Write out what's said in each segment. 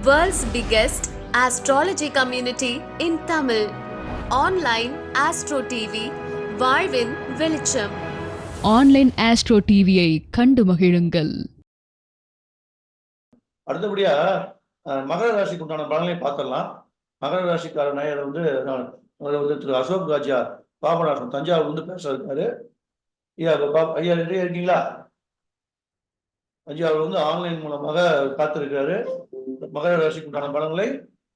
World's biggest astrology community in Tamil. Online Astro TV, வாழ்வின் வெளிச்சம் online astro டிவியை கண்டு மகிழுங்கள். அடுத்தபடியா மகர ராசிக்கு உண்டான பலனை பார்த்துடலாம். மகர ராசிக்கார நேயர் வந்து வந்து திரு அசோக் ராஜா பாபநாசம் தஞ்சாவூர் வந்து பேச இருக்காரு ஐயா ஐயா இருக்கீங்களா ஐயா அவர் வந்து ஆன்லைன் மூலமாக காத்திருக்காரு மகர ராசிக்கு உண்டான பலன்களை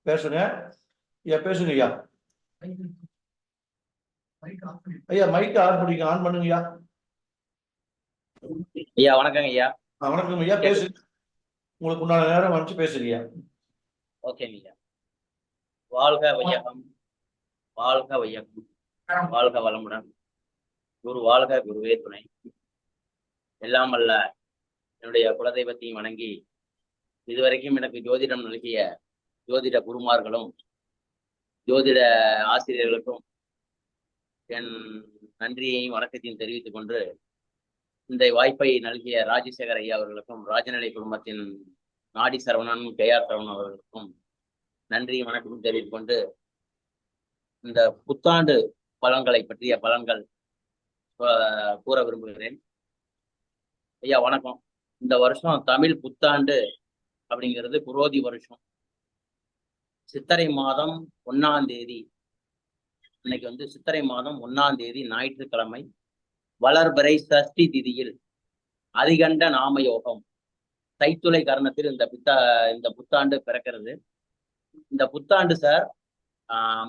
பேசுங்க. ஐயா பேசுங்க ஐயா. ஐயா மைக் ஆன் பண்ணிக்க ஆன் பண்ணுங்க ஐயா. ஐயா வணக்கங்க ஐயா. வணக்கம் ஐயா பேசு உங்களுக்கு உண்டான நேரம் பேசுங்க ஐயா. ஓகேங்க ஐயா. வாழ்க வையகம். வாழ்க வையகம். வாழ்க வளமுடன். குரு வாழ்க குருவே துணை. எல்லாம் அல்ல. என்னுடைய குலதெய்வத்தையும் வணங்கி இதுவரைக்கும் எனக்கு ஜோதிடம் நல்கிய ஜோதிட குருமார்களும் ஜோதிட ஆசிரியர்களுக்கும் என் நன்றியையும் வணக்கத்தையும் தெரிவித்துக் கொண்டு இந்த வாய்ப்பை நல்கிய ராஜசேகர் ஐயா அவர்களுக்கும் ராஜநிலை குடும்பத்தின் நாடி சரவணன் கே ஆர் சரவணன் அவர்களுக்கும் நன்றி வணக்கம் தெரிவித்துக் கொண்டு இந்த புத்தாண்டு பலன்களை பற்றிய பலன்கள் கூற விரும்புகிறேன். ஐயா வணக்கம். இந்த வருஷம் தமிழ் புத்தாண்டு அப்படிங்கிறது குரோதி வருஷம். சித்திரை மாதம் ஒன்னாம் தேதி. இன்னைக்கு வந்து சித்திரை மாதம் ஒன்னாம் தேதி ஞாயிற்றுக்கிழமை. வளர்பிறை சஷ்டி திதியில் அதிகண்ட நாம யோகம் தைத்துளை கரணத்தில் இந்த புத்தா இந்த புத்தாண்டு பிறக்கிறது. இந்த புத்தாண்டு சார்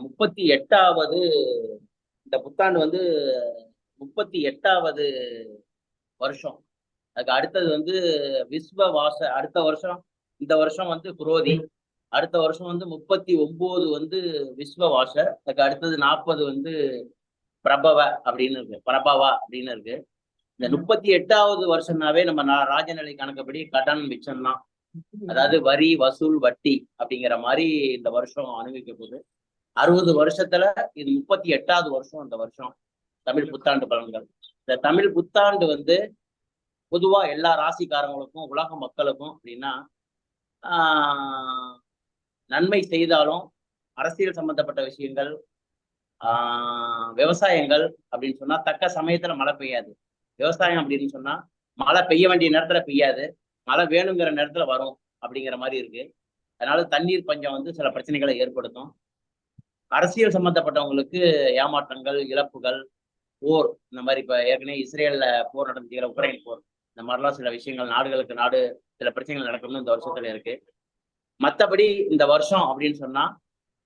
முப்பத்தி எட்டாவது இந்த புத்தாண்டு வந்து முப்பத்தி எட்டாவது வருஷம். அதுக்கு அடுத்தது வந்து விஸ்வ வாச அடுத்த வருஷம் இந்த வருஷம் வந்து குரோதி அடுத்த வருஷம் வந்து முப்பத்தி ஒன்பது வந்து விஸ்வ வாச அதுக்கு அடுத்தது நாற்பது வந்து பிரபவ அப்படின்னு இருக்கு. பிரபவா அப்படின்னு இருக்கு. இந்த முப்பத்தி எட்டாவது வருஷம்னாவே நம்ம ராஜநிலை கணக்குப்படி கடன் மிச்சம் தான். அதாவது வரி வசூல் வட்டி அப்படிங்கிற மாதிரி இந்த வருஷம் அனுபவிக்க போகுது. அறுபது வருஷத்துல இது முப்பத்தி எட்டாவது வருஷம் இந்த வருஷம். தமிழ் புத்தாண்டு பலன்கள். இந்த தமிழ் புத்தாண்டு வந்து பொதுவா எல்லா ராசிக்காரங்களுக்கும் உலக மக்களுக்கும் அப்படின்னா ஆஹ் நன்மை செய்தாலும் அரசியல் சம்பந்தப்பட்ட விஷயங்கள் ஆஹ் விவசாயங்கள் அப்படின்னு சொன்னா தக்க சமயத்துல மழை பெய்யாது. விவசாயம் அப்படின்னு சொன்னா மழை பெய்ய வேண்டிய நேரத்துல பெய்யாது. மழை வேணுங்கிற நேரத்துல வரும் அப்படிங்கிற மாதிரி இருக்கு. அதனால தண்ணீர் பஞ்சம் வந்து சில பிரச்சனைகளை ஏற்படுத்தும். அரசியல் சம்பந்தப்பட்டவங்களுக்கு ஏமாற்றங்கள் இழப்புகள் போர் இந்த மாதிரி இப்ப ஏற்கனவே இஸ்ரேல்ல போர் நடந்துச்சுக்கிற உக்ரைன் போர். இந்த மாதிரிலாம் சில விஷயங்கள் நாடுகளுக்கு நாடு சில பிரச்சனைகள் நடக்கணும்னு இந்த வருஷத்துல இருக்கு. மற்றபடி இந்த வருஷம் அப்படின்னு சொன்னா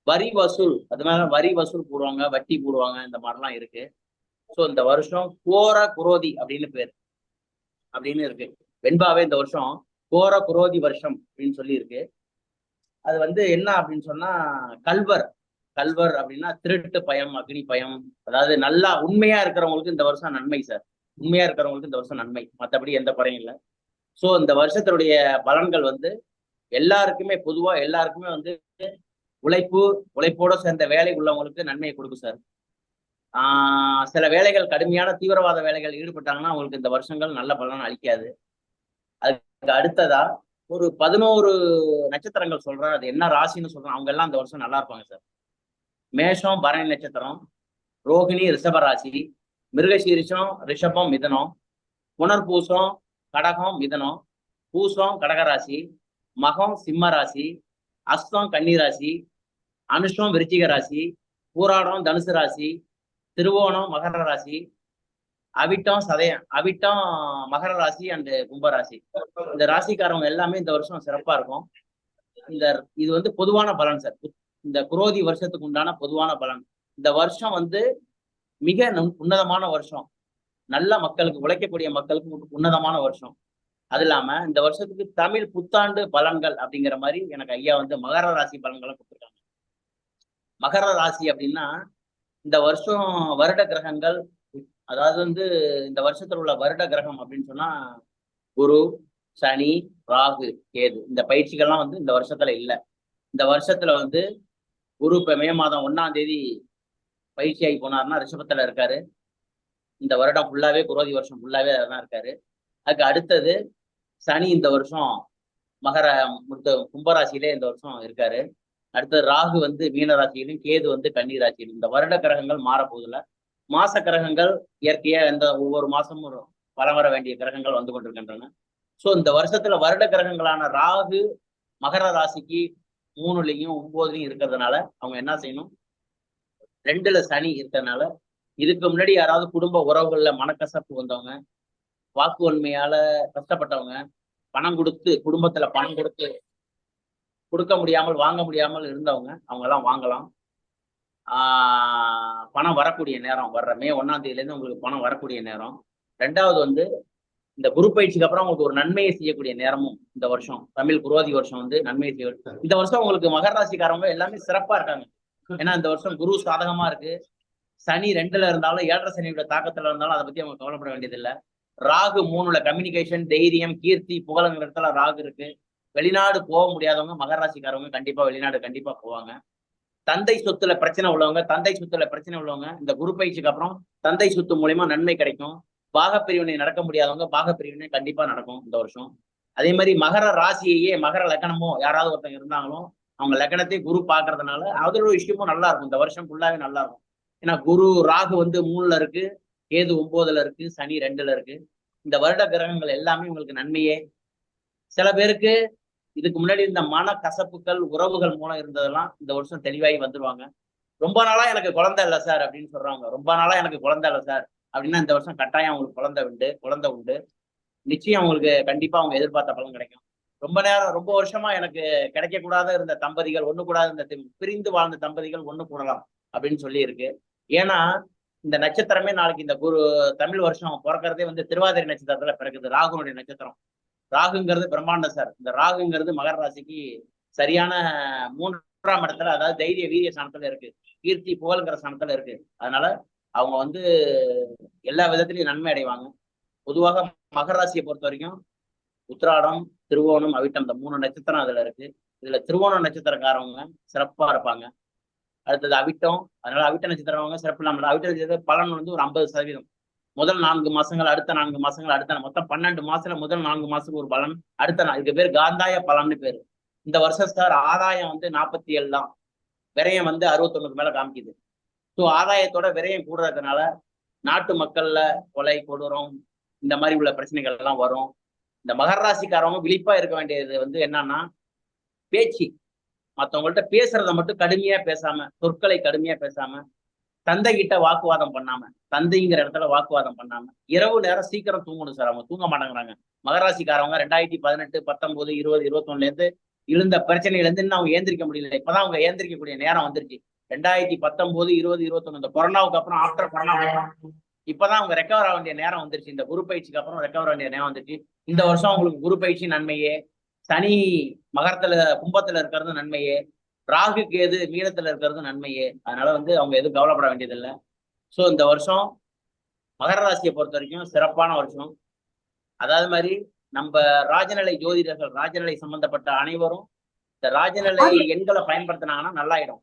வரி வசூல் அது மாதிரி வரி வசூல் போடுவாங்க வட்டி போடுவாங்க இந்த மாதிரிலாம் இருக்கு. ஸோ இந்த வருஷம் கோர குரோதி அப்படின்னு பேர் அப்படின்னு இருக்கு. வெண்பாவே இந்த வருஷம் கோர குரோதி வருஷம் அப்படின்னு சொல்லி இருக்கு அது வந்து என்ன அப்படின்னு சொன்னா கல்வர் கல்வர் அப்படின்னா திருட்டு பயம் அக்னி பயம். அதாவது நல்லா உண்மையா இருக்கிறவங்களுக்கு இந்த வருஷம் நன்மை சார். உண்மையா இருக்கிறவங்களுக்கு இந்த வருஷம் நன்மை. மற்றபடி எந்த குறையும் இல்லை. ஸோ இந்த வருஷத்தினுடைய பலன்கள் வந்து எல்லாருக்குமே பொதுவா எல்லாருக்குமே வந்து உழைப்பு உழைப்போட சேர்ந்த வேலை உள்ளவங்களுக்கு நன்மையை கொடுக்கும் சார் சில வேலைகள் கடுமையான தீவிரவாத வேலைகள் ஈடுபட்டாங்கன்னா அவங்களுக்கு இந்த வருஷங்கள் நல்ல பலன் அளிக்காது. அதுக்கு அடுத்ததா ஒரு பதினோரு நட்சத்திரங்கள் சொல்றேன். அது என்ன ராசின்னு சொல்றேன். அவங்க எல்லாம் இந்த வருஷம் நல்லா இருப்பாங்க சார் மேஷம் பரணி நட்சத்திரம் ரோகிணி ரிஷப ராசி மிருகசீரிஷம் ரிஷபம் மிதனம். புனர்பூசம் கடகம் மிதனம். பூசம் கடகராசி. மகம் சிம்ம ராசி அஸ்தம் கன்னி ராசி அனுஷம் விருச்சிக ராசி பூராடம் தனுசு ராசி. திருவோணம் மகர ராசி. அவிட்டம் சதயம் அவிட்டம் மகர ராசி அண்ட் கும்ப ராசி. இந்த ராசிக்காரவங்க எல்லாமே இந்த வருஷம் சிறப்பா இருக்கும். இந்த இது வந்து பொதுவான பலன் சார். இந்த குரோதி வருஷத்துக்கு உண்டான பொதுவான பலன். இந்த வருஷம் வந்து மிக உன்னதமான வருஷம். நல்ல மக்களுக்கு உழைக்கக்கூடிய மக்களுக்கு உன்னதமான வருஷம். அது இல்லாம இந்த வருஷத்துக்கு தமிழ் புத்தாண்டு பலன்கள் அப்படிங்கிற மாதிரி எனக்கு ஐயா வந்து மகர ராசி பலன்களை கொடுத்துருக்காங்க. மகர ராசி அப்படின்னா இந்த வருஷம் வருட கிரகங்கள் அதாவது வந்து இந்த வருஷத்துல உள்ள வருட கிரகம் அப்படின்னு சொன்னா குரு சனி ராகு கேது. இந்த பயிற்சிகள்லாம் வந்து இந்த வருஷத்துல இல்லை. இந்த வருஷத்துல வந்து குரு இப்ப மே மாதம் ஒன்னாம் தேதி பயிற்சியாகி போனார்னா ரிஷபத்தில் இருக்காரு. இந்த வருடம் ஃபுல்லாவே குரோதி வருஷம் ஃபுல்லாவே தான் இருக்காரு. அதுக்கு அடுத்தது சனி இந்த வருஷம் மகர முத்து கும்பராசியிலே இந்த வருஷம் இருக்காரு. அடுத்தது ராகு வந்து மீனராசியிலும் கேது வந்து கன்னி ராசியிலும். இந்த வருட கிரகங்கள் மாறப்போதில்ல மாச கிரகங்கள் இயற்கையா இந்த ஒவ்வொரு மாசமும் வளம் வலம் வர வேண்டிய கிரகங்கள் வந்து கொண்டிருக்கின்றன. ஸோ இந்த வருஷத்துல வருட கிரகங்களான ராகு மகர ராசிக்கு மூணுலையும் ஒன்பதுலையும் இருக்கிறதுனால அவங்க என்ன செய்யணும்? ரெண்டுல சனி இருக்கனால இதுக்கு முன்னாடி யாராவது குடும்ப உறவுகள்ல மனக்கசப்பு வந்தவங்க வாக்கு உண்மையால கஷ்டப்பட்டவங்க பணம் கொடுத்து குடும்பத்துல பணம் கொடுத்து கொடுக்க முடியாமல் வாங்க முடியாமல் இருந்தவங்க அவங்க எல்லாம் வாங்கலாம். ஆஹ் பணம் வரக்கூடிய நேரம் வர்ற மே ஒன்னாம் தேதியில இருந்து உங்களுக்கு பணம் வரக்கூடிய நேரம். ரெண்டாவது வந்து இந்த குரு பயிற்சிக்கு அப்புறம் உங்களுக்கு ஒரு நன்மையை செய்யக்கூடிய நேரமும் இந்த வருஷம் தமிழ் குருவாதி வருஷம் வந்து நன்மையை செய்ய இந்த வருஷம் உங்களுக்கு மகர ராசிக்காரவங்க எல்லாமே சிறப்பா இருக்காங்க. ஏன்னா இந்த வருஷம் குரு சாதகமா இருக்கு. சனி ரெண்டுல இருந்தாலும் ஏழரை சனியோட தாக்கத்துல இருந்தாலும் அதை பத்தி அவங்க கவலைப்பட வேண்டியதில்லை. ராகு மூணுல கம்யூனிகேஷன் தைரியம் கீர்த்தி புகழங்கிற இடத்துல ராகு இருக்கு. வெளிநாடு போக முடியாதவங்க மகராசிக்காரவங்க கண்டிப்பா வெளிநாடு கண்டிப்பா போவாங்க. தந்தை சொத்துல பிரச்சனை உள்ளவங்க தந்தை சொத்துல பிரச்சனை உள்ளவங்க இந்த குரு பயிற்சிக்கு அப்புறம் தந்தை சொத்து மூலியமா நன்மை கிடைக்கும். பாகப்பிரிவினை நடக்க முடியாதவங்க பாகப்பிரிவினை கண்டிப்பா நடக்கும் இந்த வருஷம். அதே மாதிரி மகர ராசியையே மகர லக்கணமோ யாராவது ஒருத்தங்க இருந்தாங்களோ அவங்க லக்னத்தை குரு பாக்குறதுனால அதோட விஷயமும் நல்லா இருக்கும் இந்த வருஷம் ஃபுல்லாவே நல்லா இருக்கும் ஏன்னா குரு ராகு வந்து மூணுல இருக்கு. கேது ஒன்பதுல இருக்கு. சனி ரெண்டுல இருக்கு. இந்த வருட கிரகங்கள் எல்லாமே உங்களுக்கு நன்மையே. சில பேருக்கு இதுக்கு முன்னாடி இருந்த மன கசப்புகள் உறவுகள் மூலம் இருந்ததெல்லாம் இந்த வருஷம் தெளிவாகி வந்துருவாங்க. ரொம்ப நாளா எனக்கு குழந்தை இல்லை சார் அப்படின்னு சொல்றாங்க. ரொம்ப நாளா எனக்கு குழந்தை இல்லை சார் அப்படின்னா இந்த வருஷம் கட்டாயம் அவங்களுக்கு குழந்தை உண்டு குழந்தை உண்டு. நிச்சயம் அவங்களுக்கு கண்டிப்பா அவங்க எதிர்பார்த்த பலன் கிடைக்கும். ரொம்ப நேரம் ரொம்ப வருஷமா எனக்கு கிடைக்கக்கூடாத இருந்த தம்பதிகள் ஒண்ணு கூடாத இருந்த பிரிந்து வாழ்ந்த தம்பதிகள் ஒண்ணு கூடலாம் அப்படின்னு சொல்லி இருக்கு ஏன்னா இந்த நட்சத்திரமே நாளைக்கு இந்த குரு தமிழ் வருஷம் பிறக்கிறதே வந்து திருவாதிரை நட்சத்திரத்துல பிறக்குது ராகுனுடைய நட்சத்திரம். ராகுங்கிறது பிரம்மாண்டம் சார். இந்த ராகுங்கிறது மகர ராசிக்கு சரியான மூன்றாம் இடத்துல அதாவது தைரிய வீரிய ஸ்தானத்துல இருக்கு. கீர்த்தி புகழ்ங்கிற ஸ்தானத்துல இருக்கு. அதனால அவங்க வந்து எல்லா விதத்திலையும் நன்மை அடைவாங்க. பொதுவாக மகர ராசியை பொறுத்த வரைக்கும் உத்ராடம் திருவோணம் அவிட்டம் இந்த மூணு நட்சத்திரம் அதுல இருக்கு. இதுல திருவோண நட்சத்திரக்காரவங்க சிறப்பா இருப்பாங்க. அடுத்தது அவிட்டம். அதனால அவிட்ட நட்சத்திரவங்க சிறப்பு இல்லாமல் அவிட்ட நட்சத்திர பலன் வந்து ஒரு ஐம்பது சதவீதம். முதல் நான்கு மாசங்கள் அடுத்த நான்கு மாசங்கள் அடுத்த மொத்தம் பன்னெண்டு மாசத்துல முதல் நான்கு மாசத்துக்கு ஒரு பலன் அடுத்த நா- இதுக்கு பேர் காந்தாய பலன்னு பேரு. இந்த வருஷம் சார் ஆதாயம் வந்து நாற்பத்தி ஏழு தான். விரயம் வந்து அறுபத்தொன்னுக்கு மேல காமிக்குது. ஸோ ஆதாயத்தோட விரயம் கூடுறதுனால நாட்டு மக்கள்ல கொலை கொடூரம் இந்த மாதிரி உள்ள பிரச்சனைகள் எல்லாம் வரும். இந்த மகர ராசிக்காரவங்க விழிப்பா இருக்க வேண்டியது வந்து என்னன்னா பேச்சு. மத்தவங்கள்ட்ட பேசுறத மட்டும் கடுமையா பேசாம சொற்களை கடுமையா பேசாம தந்தை கிட்ட வாக்குவாதம் பண்ணாம தந்தைங்கிற இடத்துல வாக்குவாதம் பண்ணாம இரவு நேரம் சீக்கிரம் தூங்கணும் சார். அவங்க தூங்க மாட்டேங்கிறாங்க. மகராசிக்காரவங்க ரெண்டாயிரத்தி பதினெட்டு பத்தொன்பது இருபது இருபத்தொன்னுல இருந்து இருந்த பிரச்சனையில இருந்து இன்னும் அவங்க ஏந்திரிக்க முடியல. இப்பதான் அவங்க ஏந்திரிக்கக்கூடிய நேரம் வந்துருச்சு. ரெண்டாயிரத்தி பத்தொன்பது இருபது இருபத்தொன்னு இந்த கொரோனாவுக்கு அப்புறம் ஆஃப்டர் கொரோனா இப்பதான் அவங்க ரெக்கவர் ஆக வேண்டிய நேரம் வந்துருச்சு. இந்த குரு பயிற்சிக்கு அப்புறம் ரெக்கவர் ஆக வேண்டிய நேரம் வந்துருச்சு. இந்த வருஷம் அவங்களுக்கு குரு பயிற்சி நன்மையே. சனி மகரத்துல கும்பத்துல இருக்கிறது நன்மையே. ராகு கேது மீனத்துல இருக்கிறது நன்மையே. அதனால வந்து அவங்க எதுவும் கவலைப்பட வேண்டியதில்லை. ஸோ இந்த வருஷம் மகர ராசியை பொறுத்த வரைக்கும் சிறப்பான வருஷம். அதாவது மாதிரி நம்ம ராஜநிலை ஜோதிடர்கள் ராஜநிலை சம்பந்தப்பட்ட அனைவரும் இந்த ராஜநிலை எண்களை பயன்படுத்தினாங்கன்னா நல்லாயிடும்.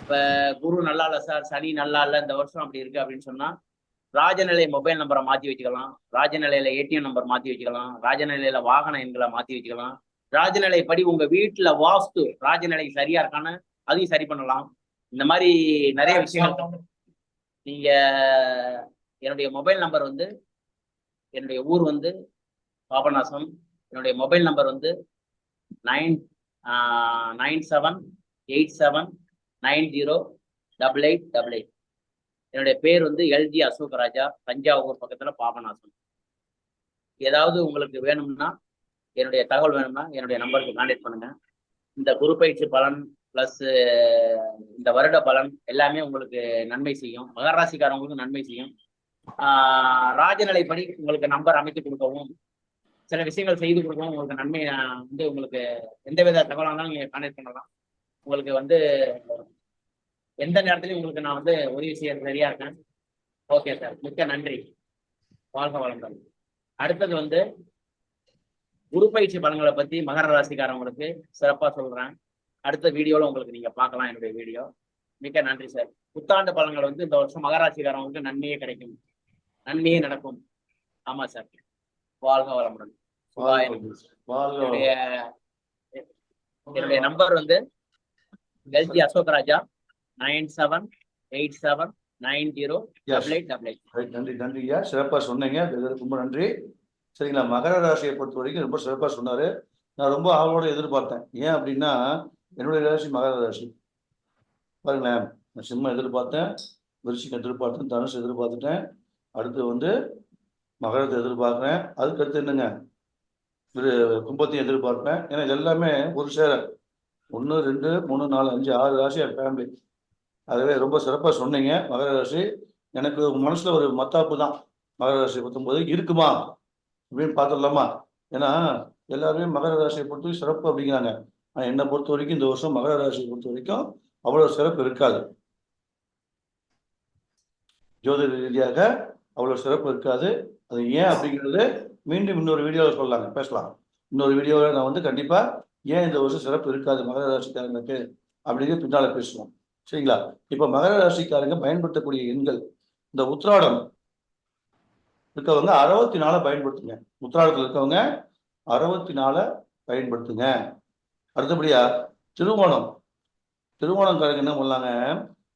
இப்ப குரு நல்லா இல்ல சார் சனி நல்லா இல்ல இந்த வருஷம் அப்படி இருக்கு அப்படின்னு சொன்னா ராஜநிலை மொபைல் நம்பரை மாற்றி வச்சுக்கலாம். ராஜநிலையில ஏடிஎம் நம்பர் மாற்றி வச்சுக்கலாம். ராஜநிலையில வாகன எண்களை மாற்றி வச்சுக்கலாம். ராஜநிலை படி உங்க வீட்டுல வாஸ்து ராஜநிலை சரியா இருக்கான்னு அதையும் சரி பண்ணலாம். இந்த மாதிரி நிறைய விஷயங்கள் நீங்க என்னுடைய மொபைல் நம்பர் வந்து என்னுடைய ஊர் வந்து பாபநாசம். என்னுடைய மொபைல் நம்பர் வந்து nine nine seven eight seven nine zero double eight double eight என்னுடைய பேர் வந்து எல்ஜி அசோக் ராஜா தஞ்சாவூர் பக்கத்துல பாபநாசம். ஏதாவது உங்களுக்கு வேணும்னா என்னுடைய தகவல் வேணும்னா என்னுடைய நம்பருக்கு கான்டாக்ட் பண்ணுங்க. இந்த குருப்பயிற்சி பலன் பிளஸ் இந்த வருட பலன் எல்லாமே உங்களுக்கு நன்மை செய்யும். மகராசிக்காரவங்களுக்கு நன்மை செய்யும். ராஜநிலைப்படி உங்களுக்கு நம்பர் அமைத்து கொடுக்கவும் சில விஷயங்கள் செய்து கொடுக்கவும் உங்களுக்கு நன்மை வந்து உங்களுக்கு எந்தவித தகவலாக இருந்தாலும் நீங்கள் கான்டாக்ட் பண்ணலாம். உங்களுக்கு வந்து எந்த நேரத்துலையும் உங்களுக்கு நான் வந்து உதவி செய்ய ரெடியா இருக்கேன். ஓகே சார் மிக்க நன்றி. வாழ்க வளங்கள் அடுத்தது வந்து குரு பயிற்சி பலன்களை பத்தி மகர ராசிக்காரவங்களுக்கு சிறப்பா சொல்றேன். அடுத்த வீடியோல உங்களுக்கு நீங்க பார்க்கலாம் என்னுடைய வீடியோ. மிக்க நன்றி சார் புத்தாண்டு பலன்கள் வந்து இந்த வருஷம் மகராசிக்காரவங்களுக்கு நன்மையே கிடைக்கும். நன்மையே நடக்கும். ஆமா சார் வாழ்க வளமுடன். என்னுடைய நம்பர் வந்து LG Ashok Raja nine seven eight seven nine zero. Double eight double eight Right, நன்றி நன்றி ஐயா. சிறப்பா சொன்னீங்க. ரொம்ப நன்றி. சரிங்களா மகர ராசியை பொறுத்த வரைக்கும் ரொம்ப சிறப்பா சொன்னாரு. நான் ரொம்ப ஆவலோட எதிர்பார்த்தேன். ஏன் அப்படின்னா என்னுடைய ராசி மகர ராசி. பாருங்களேன் நான் சிம்மம் எதிர்பார்த்தேன் விருச்சிகம் எதிர்பார்த்தேன் தனுஷ் எதிர்பார்த்துட்டேன். அடுத்து வந்து மகரத்தை எதிர்பார்க்குறேன். அதுக்கு அடுத்து என்னங்க கும்பத்தையும் எதிர்பார்ப்பேன். ஏன்னா எல்லாமே ஒரு சேர. ஒன்று ரெண்டு மூணு நாலு அஞ்சு ஆறு ராசி என் ஃபேமிலி அதுவே ரொம்ப சிறப்பாக சொன்னீங்க மகர ராசி எனக்கு மனசுல ஒரு மத்தாப்பு தான். மகர ராசி பத்தொன்பது இருக்குமா? அப்படின்னு பார்த்துடலாமா? ஏன்னா எல்லாருமே மகர ராசியை பொறுத்த வரைக்கும் சிறப்பு அப்படிங்கிறாங்க. ஆனால் என்னை பொறுத்த வரைக்கும் இந்த வருஷம் மகர ராசியை பொறுத்த வரைக்கும் அவ்வளோ சிறப்பு இருக்காது. ஜோதிட ரீதியாக அவ்வளோ சிறப்பு இருக்காது. அது ஏன் அப்படிங்கிறது மீண்டும் இன்னொரு வீடியோவில் சொல்லலாங்க. பேசலாம். இன்னொரு வீடியோவில் நான் வந்து கண்டிப்பாக ஏன் இந்த வருஷம் சிறப்பு இருக்காது மகர ராசிக்காரங்களுக்கு அப்படிங்கிறது பின்னால் பேசுவோம். சரிங்களா? இப்போ மகர ராசிக்காரங்க பயன்படுத்தக்கூடிய எண்கள் இந்த உத்ராடம் இருக்கவங்க அறுபத்தி நாலை பயன்படுத்துங்க. உத்ராடத்தில் இருக்கவங்க அறுபத்தி நாலை பயன்படுத்துங்க. அடுத்தபடியா திருவோணம் திருவோணம்காரங்க என்ன பண்ணலாங்க?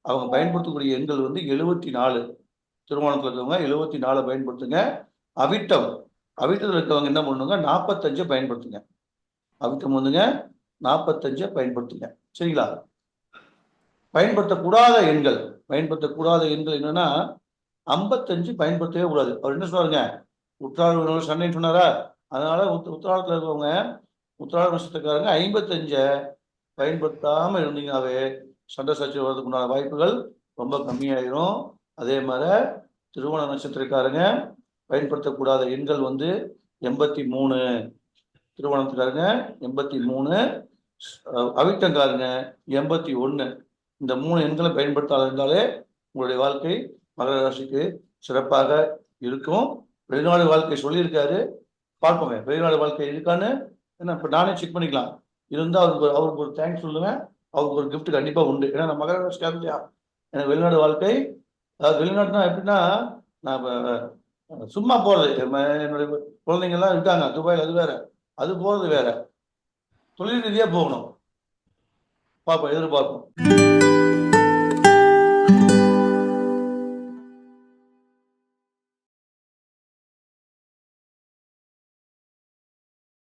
அவங்க பயன்படுத்தக்கூடிய எண்கள் வந்து எழுபத்தி நாலு திருவோணத்தில் இருக்கவங்க எழுபத்தி நாலை பயன்படுத்துங்க. அவிட்டம். அவிட்டத்தில் இருக்கவங்க என்ன பண்ணுங்க? நாற்பத்தஞ்சை பயன்படுத்துங்க. அவிட்டம் வந்துங்க நாற்பத்தஞ்சை பயன்படுத்துங்க. சரிங்களா? பயன்படுத்தக்கூடாத எண்கள். பயன்படுத்தக்கூடாத எண்கள் என்னன்னா ஐம்பத்தஞ்சு பயன்படுத்தவே கூடாது. அவர் என்ன சொன்னாருங்க உற்றாடு சண்டைன்னு சொன்னாரா? அதனால உத் உத்திராடத்தில் இருக்கவங்க உத்திராட நட்சத்திரக்காரங்க ஐம்பத்தஞ்சை பயன்படுத்தாமல் இருந்தீங்கன்னாவே சண்டை சச்சரவு வர்றதுக்கு உண்டான வாய்ப்புகள் ரொம்ப கம்மியாயிரும். அதே மாதிரி திருவண நட்சத்திரக்காரங்க பயன்படுத்தக்கூடாத எண்கள் வந்து எண்பத்தி மூணு. திருவோணத்துக்காரங்க எண்பத்தி மூணு. அவிட்டங்காரங்க எண்பத்தி ஒன்று இந்த மூணு எண்களை பயன்படுத்தாத இருந்தாலே உங்களுடைய வாழ்க்கை மகர ராசிக்கு சிறப்பாக இருக்கும். வெளிநாடு வாழ்க்கை சொல்லியிருக்காரு. பார்ப்போங்க வெளிநாடு வாழ்க்கை இருக்கான்னு என்ன இப்போ நானே செக் பண்ணிக்கலாம். இருந்தால் அவருக்கு ஒரு- அவருக்கு ஒரு தேங்க்ஸ் சொல்லுவேன். அவருக்கு ஒரு கிஃப்ட் கண்டிப்பாக உண்டு. ஏன்னா நான் மகர ராசிக்காரன் இல்லையா? எனக்கு வெளிநாடு வாழ்க்கை அதாவது வெளிநாட்டுனா எப்படின்னா நான் சும்மா போகிறது என்னுடைய குழந்தைங்கள்லாம் இருக்காங்க. துபாயில் அது வேற. அது போகிறது வேற. தொழில் ரீதியாக போகணும். பார்ப்போம் எதிர்பார்ப்போம்.